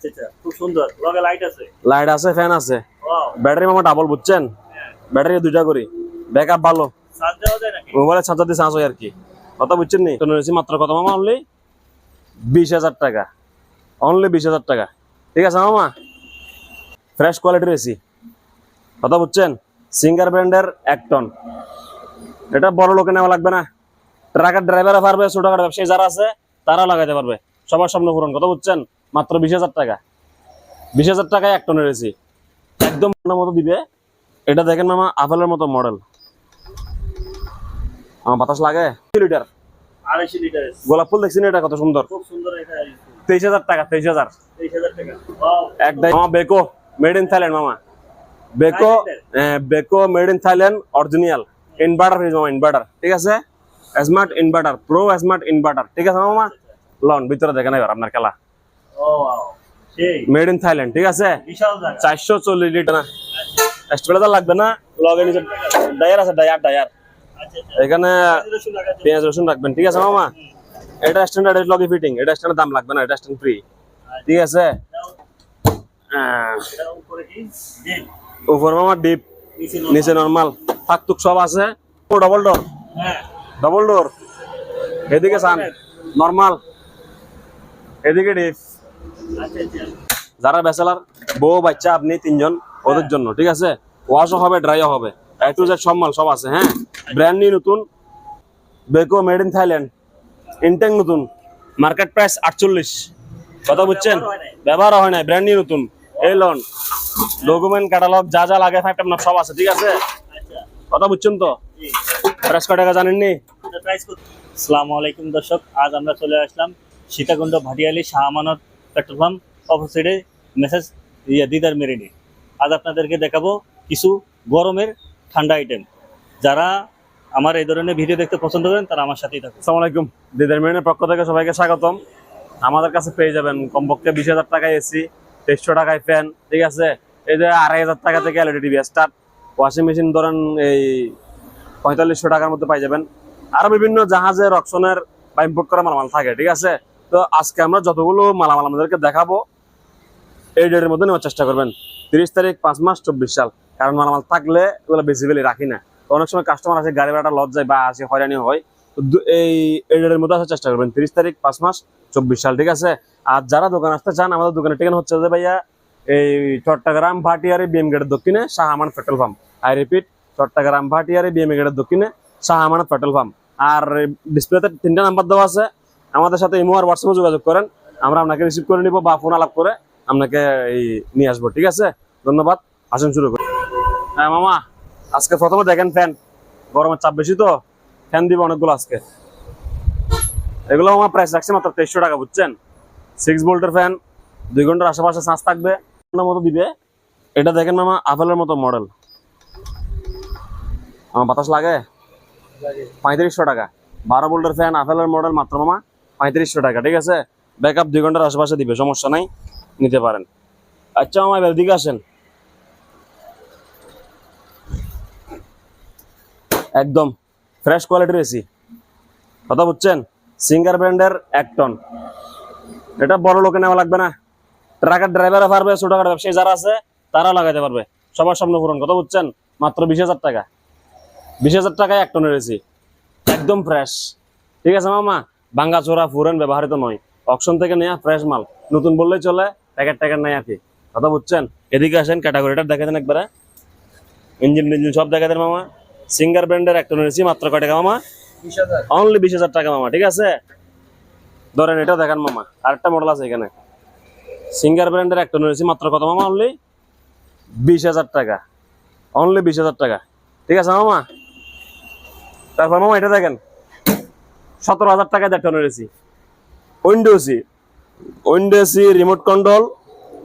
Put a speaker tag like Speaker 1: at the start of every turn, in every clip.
Speaker 1: আচ্ছা আচ্ছা খুব সুন্দর। লগে লাইট আছে।
Speaker 2: লাইট আছে ফ্যান আছে। ব্যাটারি মামা ডাবল বুঝছেন? ব্যাটারি দুইটা করি। ব্যাকআপ ভালো। মোবাইলে চার্জার দিয়ে চার্জ হয় আর কি। কথা বুঝছেন নি? নিয়েছি মাত্র কত মামা অনলি বিশ হাজার টাকা। অনলি বিশ হাজার টাকা। ঠিক আছে মামা? ফ্রেশ কোয়ালিটির এসি কথা বুঝছেন? সিঙ্গার ব্র্যান্ডের এক টন এটা বড় লোকে নেওয়া লাগবে না। ট্রাকের ড্রাইভারও পারবে ছোটখাটো ব্যবসায়ী যারা আছে তারাও লাগাইতে পারবে। সবার সামনে পূরণ। কথা বুঝছেন? মাত্র বিশ হাজার টাকা। বিশ হাজার টাকায় এক টনের এসি একদম মতো দিবে। এটা দেখেন মামা আপেলের মতো মডেল আমার বাতাস লাগে। লিটার। গোলাপ ফুল দেখছি এটা কত সুন্দর? তেইশ হাজার টাকা তেইশ হাজার। একদম মামা বেকো মেড ইন থাইল্যান্ড মামা। Beko Beko made in Thailand original inverter fridge মামা ইনভার্টার ঠিক আছে? Smart inverter pro smart inverter ঠিক আছে মামা? লন ভিতরে দেখেন এবার আপনার খেলা। মেড ইন থাইল্যান্ড ঠিক আছে? চারশো চল্লিশ লিটার না? এক্সট্রা লাগবে না? লগে নিচে ডায়ার আছে ডায়ার ডায়ার।
Speaker 1: আচ্ছা আচ্ছা।
Speaker 2: এখানে। পেঁয়াজ রসুন রাখবেন ঠিক আছে মামা? এটা স্ট্যান্ডার্ড লগে ফিটিং এটা স্ট্যান্ডার্ড দাম লাগবে না এটা স্ট্যান্ড ফ্রি ঠিক আছে?
Speaker 1: এটা উপরে
Speaker 2: মামা ডিপ
Speaker 1: নিচে
Speaker 2: নরমাল থাকতুক সব আছে। ও ডবল ডোর
Speaker 1: হ্যাঁ।
Speaker 2: ডবল ডোর এদিকে সান নরমাল এদিকে ডিপ
Speaker 1: আচ্ছা আচ্ছা
Speaker 2: যারা ব্যাচেলার বউ, বাচ্চা, আপনি তিনজন, ওদের জন্য, ঠিক আছে? ওয়াশও হবে ড্রাইও হবে। এ সব মাল, সব আছে হ্যাঁ? ব্র্যান্ড নিউ নতুন Beko made in Thailand intake নতুন মার্কেট প্রাইস আটচল্লিশ। কথা বুঝছেন? ব্যবহার হয় নাই ব্র্যান্ড নিউ নতুন। এই লোন ডকুমেন্ট ক্যাটালগ যা যা লাগে ফাইভ টাইম সব আছে, ঠিক আছে? কথা বুঝছেন তো? প্রাইস জানেননি?
Speaker 1: আসসালামু আলাইকুম দর্শক। আজ আমরা চলে আসলাম সীতাকুণ্ড ভাটিয়ালি শাহ আমানত পেট্রোল পাম্প অপোজিটে মেসেজ ইয়া দিদার মেরিনে আজ আপনাদেরকে দেখাবো কিছু গরমের ঠান্ডা আইটেম যারা আমার এই ধরনের ভিডিও দেখতে পছন্দ করেন, তারা আমার সাথেই থাকুন।
Speaker 2: আসসালামু আলাইকুম। দিদার মেরিনের পক্ষ থেকে সবাইকে স্বাগতম। আমাদের কাছে পেয়ে যাবেন কমপক্ষে বিশ হাজার টাকায় এসি, তেইশশো টাকায় ফ্যান ঠিক আছে? এই যে আড়াই হাজার টাকা থেকে LED TV start washing machine ধরেন এই পঁয়তাল্লিশশো টাকার মধ্যে পাই যাবেন। আরও বিভিন্ন জাহাজের রক্সনের বা ইম্পোর্ট করা মালামাল থাকে, ঠিক আছে? তো আজকে আমরা যতগুলো মালামাল আমাদেরকে দেখাবো, এই ডেটের মধ্যে নেওয়ার চেষ্টা করবেন। তিরিশ তারিখ, পাঁচ মাস, চব্বিশ সাল। কারণ মালামাল থাকলে এগুলো বেসিক্যালি রাখি না। অনেক সময় কাস্টমার আসে, গাড়ি ভাড়াটা লজ যায় বা আসে, হয়রানি হয়। তো এই এই ডেটের মধ্যে আসার চেষ্টা করবেন। তিরিশ তারিখ, পাঁচ মাস, চব্বিশ সাল, ঠিক আছে? আর যারা দোকান আসতে চান, আমাদের দোকানের ঠিকানা হচ্ছে যে ভাইয়া, এই চট্টগ্রাম ভাটিয়ারি বিএম গেটের দক্ষিণে Shah Aman petrol pump. I repeat Chittagong Bhatiyari BM গেটের দক্ষিণে শাহ আমানত পেট্রোল পাম্প। আর ডিসপ্লেতে তিনটা নাম্বার দেওয়া আছে। আমাদের সাথে ইমো আর হোয়াটসঅ্যাপে যোগাযোগ করেন। আমরা আপনাকে রিসিভ করে নিব বা ফোন আলাপ করে আপনাকে এই নিয়ে আসব, ঠিক আছে? ধন্যবাদ। আসুন শুরু করি। হ্যাঁ মামা, আজকে প্রথমে দেখেন ফ্যান গরমের চাপ বেশি তো ফ্যান দিব অনেকগুলো আজকে। এগুলো আমার প্রাইস রাখছি মাত্র তেইশশো টাকা, বুঝছেন? সিক্স ভোল্টের ফ্যান দুই ঘণ্টার আশেপাশে চার্জ থাকবে মতো দিবে। এটা দেখেন মামা, আপেলের মতো মডেল আমার বাতাস লাগে? পঁয়ত্রিশশো টাকা। বারো ভোল্টের ফ্যান আপেলের মডেল মাত্র, মামা। পঁয়ত্রিশশো টাকা, ঠিক আছে? ব্যাকআপ দুই ঘণ্টার আশেপাশে দিবে, সমস্যা নাই, নিতে পারেন। আচ্ছা মামা এবার দিকে আসেন। একদম ফ্রেশ কোয়ালিটির এসি কথা বুঝছেন? সিঙ্গার ব্র্যান্ডের এক টন এটা বড় লোকে নেওয়া লাগবে না। ট্রাকের ড্রাইভারও পারবে, ছোট ছোটখাটো ব্যবসায়ী যারা আছে, তারাও লাগাইতে পারবে। সবার স্বপ্ন পূরণ, কথা বুঝছেন? মাত্র বিশ হাজার টাকা। বিশ হাজার টাকায় এক টনের এসি একদম ফ্রেশ ঠিক আছে, মামা? ভাঙ্গা চোরা ফুরেন ব্যবহৃত নয়। অকশন থেকে নেওয়া ফ্রেশ মাল। নতুন বললেই চলে প্যাকেট ট্যাকেট নেই আর কি কথা বুঝছেন? এদিকে আসেন ক্যাটাগরিটা দেখে দেন একবারে। ইঞ্জিন ইঞ্জিন সব দেখা দেন মামা। সিঙ্গার ব্র্যান্ডের একটা এসি মাত্র কয় টাকা মামা? অনলি বিশ হাজার টাকা মামা, ঠিক আছে? ধরেন এটা দেখেন মামা, আরেকটা মডেল আছে এখানে। সিঙ্গার ব্র্যান্ডের একটা রয়েছে মাত্র কত মামা অনলি বিশ হাজার টাকা। অনলি বিশ হাজার টাকা। ঠিক আছে মামা? তারপর মামা এটা দেখেন। সতেরো হাজার টাকায় একটা রয়েছি। Window AC window AC remote control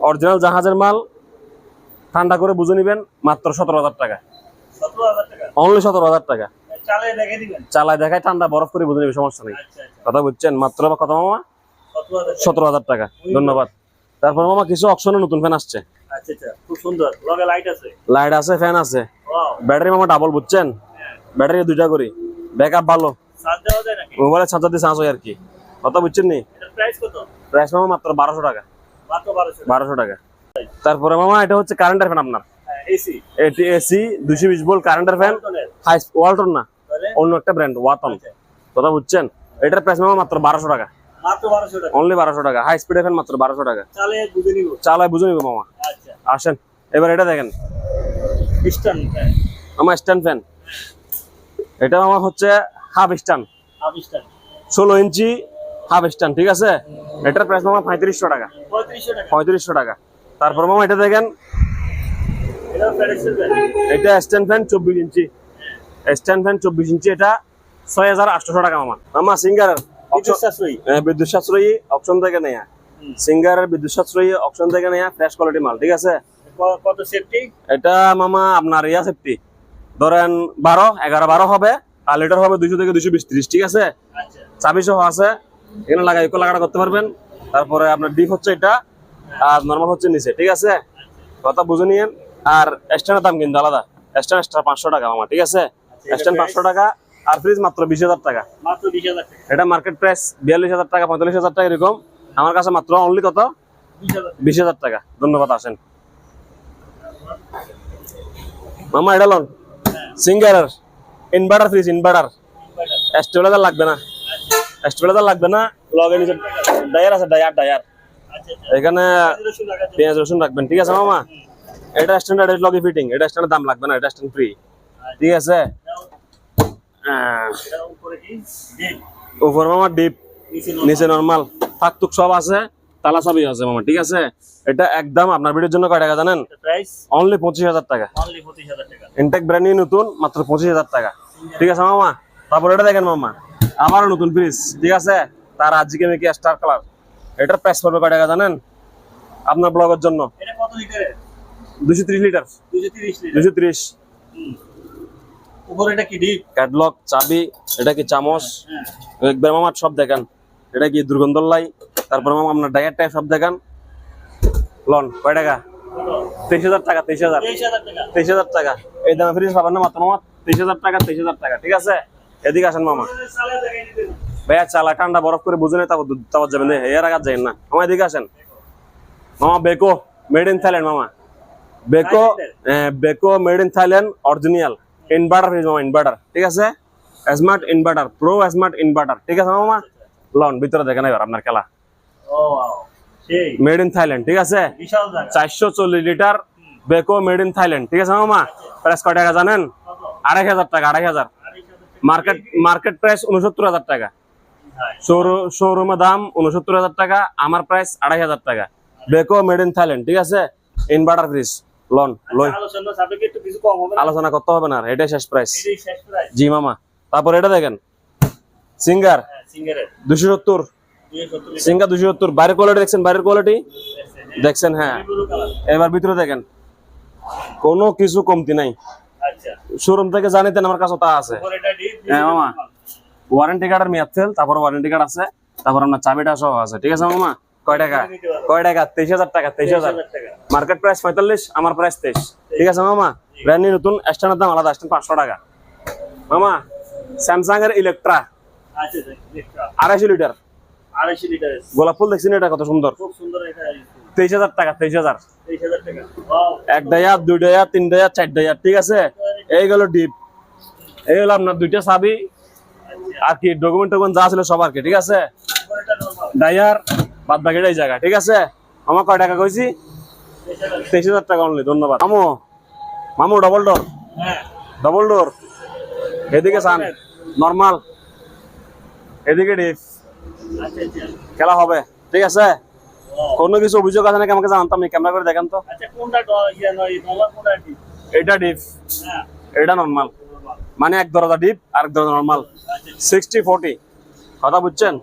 Speaker 2: original জাহাজের মাল। ঠান্ডা করে বুঝে নিবেন মাত্র সতেরো হাজার টাকা। অনলি সতেরো হাজার টাকা। চালায় দেখায় ঠান্ডা বরফ করে বুঝে নিবে সমস্যা নেই।
Speaker 1: আচ্ছা আচ্ছা।
Speaker 2: কথা বুঝছেন? মাত্র কত মামা?
Speaker 1: সতেরো হাজার
Speaker 2: টাকা। ধন্যবাদ। তারপর মামা কিছু অপশনে নতুন ফ্যান আসছে।
Speaker 1: আচ্ছা লাইট আছে।
Speaker 2: ফ্যান আছে ব্যাটারি মামা ডাবল বুঝছেন? ব্যাটারি দুইটা করি। ব্যাকআপ ভালো। মোবাইলে চার্জার দিয়ে চার্জ হয় আর কি। কথা বুঝছেন নি?
Speaker 1: প্রাইস কত?
Speaker 2: প্রাইস মামা মাত্র বারোশো টাকা।
Speaker 1: বারোশো
Speaker 2: টাকা। তারপরে মামা এটা হচ্ছে কারেন্টের ফ্যান আপনার।
Speaker 1: এসি
Speaker 2: এটি এসি দুশো বিশ ভোল্ট কারেন্টের ফ্যান হাই ওয়ালটন না অন্য একটা ব্র্যান্ড ওয়াতন
Speaker 1: আচ্ছা।
Speaker 2: কথা বুঝছেন? এটার প্রাইস মামা মাত্র বারোশো টাকা। অনলি বারোশো টাকা। হাই স্পিডের ফ্যান মাত্র বারোশো টাকা। চালায় বুঝে নিবো মামা।
Speaker 1: আচ্ছা।
Speaker 2: আসেন। এবার এটা দেখেন। আমার স্ট্যান্ড ফ্যান এটা আমার হচ্ছে হাফ স্ট্যান্ড ষোলো ইঞ্চি হাফ স্ট্যান্ড ঠিক আছে? এটার প্রাইস মামা পঁয়ত্রিশশো টাকা।
Speaker 1: পঁয়ত্রিশশো টাকা।
Speaker 2: তারপর মামা এটা দেখেন
Speaker 1: এটা
Speaker 2: স্ট্যান্ড ফ্যান চব্বিশ ইঞ্চি। স্ট্যান্ড ফ্যান চব্বিশ ইঞ্চি এটা ছয় হাজার আটশোশো টাকা মামা। মামা সিঙ্গার
Speaker 1: বিদ্যুৎ সাশ্রয়ী।
Speaker 2: অপশন থেকে নেয়া। সিঙ্গারের বিদ্যুৎ সাশ্রয়ী অপশন থেকে নেয়া ফ্রেশ কোয়ালিটি মাল ঠিক আছে?
Speaker 1: কত সেফটি
Speaker 2: এটা মামা আপনার ইয়া সেফটি ধরেন বারো এগারো বারো হবে আর লিটার হবে দুইশো থেকে দুইশো বিশ ত্রিশ ঠিক আছে?
Speaker 1: আচ্ছা।
Speaker 2: আছে এখানে লাগাই ইকো লাগাটা করতে পারবেন। তারপরে আপনার ডিপ হচ্ছে এটা আর নর্মাল হচ্ছে নিচে ঠিক আছে? কথা বুঝে নিয়েন। আর স্ট্যান্ডের দাম কিন্তু আলাদা। স্ট্যান্ড এক্সট্রা পাঁচশো টাকা মামা ঠিক আছে? স্ট্যান্ড পাঁচশো টাকা আর ফ্রিজ মাত্র বিশ হাজার টাকা। এটা মার্কেট প্রাইস বিয়াল্লিশ হাজার টাকা পঁয়তাল্লিশ হাজার টাকা এরকম। আমার কাছে মাত্র অনলি কত?
Speaker 1: বিশ হাজার
Speaker 2: বিশ হাজার টাকা। ধন্যবাদ আসেন। মামা এটা লোন সিঙ্গারের ইনভার্টার ফ্রিজ ইনভার্টার স্টেবিলাইজার লাগবে না। স্টেবিলাইজার লাগবে না। লগে নিচে ডায়ার আছে ডায়ার ডায়ার এখানে। পেঁয়াজ রসুন রাখবেন ঠিক আছে মামা? এটা স্ট্যান্ডার্ড লগে ফিটিং এটা স্ট্যান্ডার্ড দাম লাগবে না এটা স্ট্যান্ড ফ্রি ঠিক আছে?
Speaker 1: এটা উপরে
Speaker 2: মামা ডিপ
Speaker 1: নিচে
Speaker 2: নিচে নরমাল ফাকতুক সব আছে। তালা সবই আছে মামা ঠিক আছে? এটা একদম আপনার ভিডিওর জন্য কয় টাকা জানেন? অনলি পঁচিশ হাজার টাকা। ইনটেক ব্র্যান্ড নতুন মাত্র পঁচিশ হাজার টাকা। ঠিক আছে মামা? তারপর এটা দেখেন মামা আবারও নতুন ফ্রিজ ঠিক আছে? তার আজকে মেকি স্টার কালার এটার প্রাইস পড়বে কয় টাকা জানেন? আপনার ব্লগের জন্য। দুশো ত্রিশ লিটার।
Speaker 1: দুশো তিরিশ উপরে এটা কি ডিপ
Speaker 2: ক্যাটলগ চাবি এটা কি চামচ?
Speaker 1: হ্যাঁ।
Speaker 2: একবার মামার সব দেখান। এটা কি দুর্গন্ধর লাই তারপর মামা, আপনার ডায়ার টাইপ সব দেখান। লন, কয় টাকা? তেইশ হাজার টাকা, তেইশ হাজার।
Speaker 1: তেইশ হাজার টাকা।
Speaker 2: এই দামে ফ্রিজ পাবেন না মাত্র মামা? তেইশ হাজার টাকা, তেইশ হাজার টাকা, ঠিক আছে? এদিকে আসেন মামা। ভাইয়া, চালা ঠান্ডা বরফ করে বুঝে নেই তারপর তারপর যাবেন। এর আঘাত যাই না। মামা, এদিকে আসেন। মামা, বেকো মেড ইন থাইল্যান্ড মামা। Beko Beko made in Thailand original inverter fridge মামা ইনভার্টার ঠিক আছে? Smart inverter pro smart inverter ঠিক আছে মামা? লন, ভিতরে দেখেন এবার আপনার খেলা। মেড ইন থাইল্যান্ড ঠিক আছে? চারশো চল্লিশ litre Beko made in Thailand ঠিক আছে মামা? প্রাইস কয় টাকা জানেন? আড়াই হাজার টাকা আড়াই হাজার। মার্কেট মার্কেট প্রাইস উনসত্তর হাজার টাকা।
Speaker 1: হয়।
Speaker 2: শোরুমে দাম উনসত্তর হাজার টাকা আমার প্রাইস আড়াই হাজার টাকা। বেকো মেড ইন থাইল্যান্ড ঠিক আছে? ইনভার্টার ফ্রিজ লন লই।
Speaker 1: আলোচনা
Speaker 2: করতে হবে না এটাই শেষ প্রাইস
Speaker 1: শেষ প্রাইস
Speaker 2: জি মামা। তারপর এটা দেখেন। সিঙ্গার
Speaker 1: হ্যাঁ
Speaker 2: দুশো সত্তর।
Speaker 1: সত্তর
Speaker 2: দুশো সত্তর বাইরের কোয়ালিটি দেখছেন? বাইরের কোয়ালিটি দেখছেন হ্যাঁ। এবার ভিতরে দেখেন। কোনো কিছু কমতি নাই।
Speaker 1: আচ্ছা।
Speaker 2: শোরুম থেকে জানিতেন আমার কাছে তা আছে। হ্যাঁ, মামা। ওয়ারেন্টি কার্ডের মেয়াদ ফেল তারপর ওয়ারেন্টি কার্ড আছে তারপর আপনার চাবিটা সহ আছে। ঠিক আছে মামা? কয় টাকা? কয় টাকা? তেইশ হাজার টাকা তেইশ হাজার। মার্কেট প্রাইস পঁয়তাল্লিশ আমার প্রাইস তেইশ। ঠিক আছে মামা? ব্র্যান্ড নতুন স্ট্যান্ডের দাম আলাদা স্ট্যান্ড পাঁচশো টাকা। মামা স্যামসাং এর ইলেকট্রা
Speaker 1: আচ্ছা
Speaker 2: আড়াইশো লিটার।
Speaker 1: আড়াইশো লিটার
Speaker 2: গোলাপ ফুল দেখছেন? এটা কত সুন্দর।
Speaker 1: খুব সুন্দর এটা
Speaker 2: তেইশ হাজার টাকা তেইশ হাজার।
Speaker 1: তেইশ হাজার টাকা।
Speaker 2: এক ডায়ার দুই ডায়ার তিন ডায়ার চার ডায়ার ঠিক আছে? এই গেল ডিপ। এই হলো আপনার দুইটা চাবি। আর কি ডকুমেন্ট টকুমেন্ট যা ছিল সব আর কি ঠিক আছে? ডায়ার বাদ বাকি এই জায়গা ঠিক আছে? আমার কয় টাকা কইছি?
Speaker 1: তেইশ হাজার।
Speaker 2: টাকা অনলি ধন্যবাদ। মামু মামু ডবল ডোর ডবল ডোর এদিকে সান নর্মাল এদিকে ডিপ।
Speaker 1: আচ্ছা আচ্ছা
Speaker 2: খেলা হবে ঠিক আছে? কোনো কিছু অভিযোগ আছে নাকি আমাকে জানতাম না? ক্যামেরা করে দেখেন তো।
Speaker 1: আচ্ছা ইয়ে
Speaker 2: এটা ডিপ।
Speaker 1: হ্যাঁ।
Speaker 2: এটা নর্মাল মানে এক দরজা ডিপ আর এক দরজা নর্মাল
Speaker 1: আচ্ছা
Speaker 2: সিক্সটি ফোর্টি কথা বুঝছেন?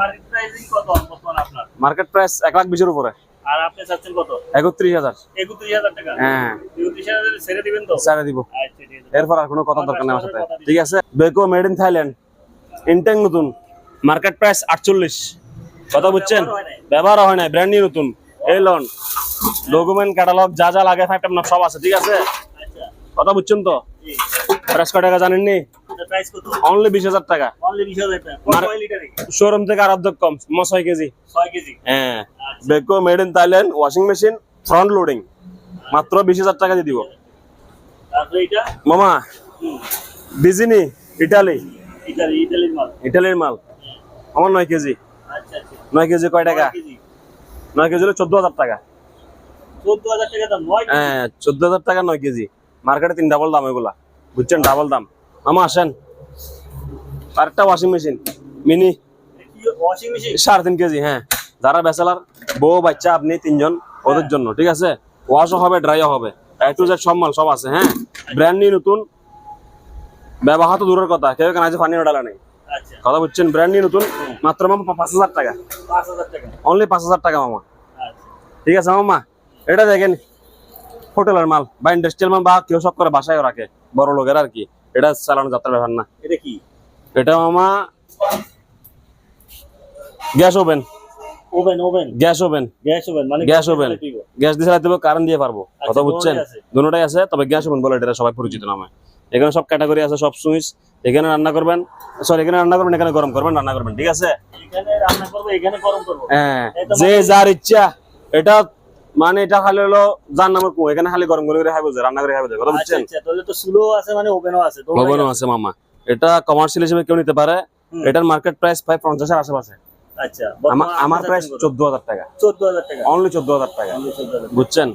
Speaker 1: মার্কেট প্রাইসিং কত বর্তমান আপনার?
Speaker 2: মার্কেট প্রাইস এক লাখ বিশের উপরে।
Speaker 1: আর আপনি চাচ্ছেন কত?
Speaker 2: একত্রিশ হাজার।
Speaker 1: একত্রিশ হাজার টাকা?
Speaker 2: হ্যাঁ।
Speaker 1: একত্রিশ হাজার ছেড়ে দিবেন তো?
Speaker 2: দিব।
Speaker 1: আচ্ছা ঠিক আছে।
Speaker 2: এরপর আর কোনো কথা দরকার নেই আমার সাথে। ঠিক আছে? Beko made in Thailand intake নতুন। মার্কেট প্রাইস আটচল্লিশ। কথা বুঝছেন? ব্যবহার হয় না ব্র্যান্ড নিউ নতুন। এই লোন ডকুমেন্ট ক্যাটালগ যা যা লাগে সব আছে ঠিক আছে? কথা বুঝছেন তো? প্রাইস টাকা জানেননি? অনলি বিশ হাজার টাকা। শোরুম থেকে আর অর্ধেক কম ছয় কেজি। হ্যাঁ Beko made in Thailand washing machine front loading মাত্র বিশ হাজার টাকা দিয়ে দিব। মামা ডিজিনি ইটালি।
Speaker 1: ইটালির মাল।
Speaker 2: আমার নয় কেজি।
Speaker 1: আচ্ছা আচ্ছা।
Speaker 2: নয় কেজি কয় টাকা? নয় কেজি। হলো চোদ্দ হাজার টাকা।
Speaker 1: চোদ্দ হাজার টাকা নয় কেজি।
Speaker 2: হ্যাঁ চোদ্দ হাজার টাকা নয় কেজি। মার্কেটে তিন ডাবল দাম এগুলা। বুঝছেন? ডাবল দাম। মামা আসেন। আরেকটা ওয়াশিং মেশিন মিনি সাড়ে তিন কেজি হ্যাঁ। যারা ব্যাচেলার বউ বাচ্চা আপনি তিনজন ওদের জন্য ঠিক আছে? ওয়াশও হবে ড্রাইও হবে। টু জেড সব মাল সব আছে হ্যাঁ? ব্র্যান্ড নিউ নতুন। ব্যবহার তো দূরের কথা। কেউ কেন আছে পানি ডালা নেই।
Speaker 1: আচ্ছা
Speaker 2: কথা বুঝছেন ব্র্যান্ড নতুন মাত্র মামা পাঁচ হাজার টাকা। অনলি পাঁচ হাজার টাকা মামা।
Speaker 1: আচ্ছা।
Speaker 2: ঠিক আছে মামা? এটা দেখেন হোটেলের মাল বা ইন্ডাস্ট্রিয়াল মাল বা কেউ সব করে বাসায় রাখে বড় লোকের আর কি। এটা চালানো যাত্রার ব্যাপার না।
Speaker 1: এটা কি?
Speaker 2: এটা মামা gas oven.
Speaker 1: Oven oven?
Speaker 2: Gas oven.
Speaker 1: Gas oven মানে
Speaker 2: গ্যাস ওভেন। গ্যাস দিয়ে চালাতে কারেন্ট দিয়ে পারব। কথা
Speaker 1: আচ্ছা,
Speaker 2: বুঝছেন
Speaker 1: দুটোই।
Speaker 2: দুটোটাই আছে তবে গ্যাস ওভেন বলে এটা সবাই পরিচিত নামে। এখানে সব ক্যাটাগরি আছে সব সুইচ। এখানে রান্না করবেন সরি এখানে রান্না করবেন এখানে গরম করবেন রান্না করবেন ঠিক আছে? হ্যাঁ যে
Speaker 1: মানে-
Speaker 2: যার ইচ্ছা। এটা মানে এটা খালি হলো যার নামের কুয়ো এখানে খালি গরম করে খাই বোঝে রান্না করে খাই বোঝে কথা
Speaker 1: আচ্ছা
Speaker 2: বুঝছেন?
Speaker 1: আচ্ছা মানে ওভেনও
Speaker 2: ভবনও
Speaker 1: আছে।
Speaker 2: আছে মামা। এটা কমার্শিয়াল হিসেবে কেউ নিতে পারে। এটার মার্কেট প্রাইস প্রায় পঞ্চাশের আশেপাশে।
Speaker 1: আচ্ছা
Speaker 2: আমার প্রাইস চোদ্দ হাজার টাকা।
Speaker 1: চোদ্দ হাজার টাকা।
Speaker 2: অনলি চোদ্দ হাজার টাকা। বুঝছেন?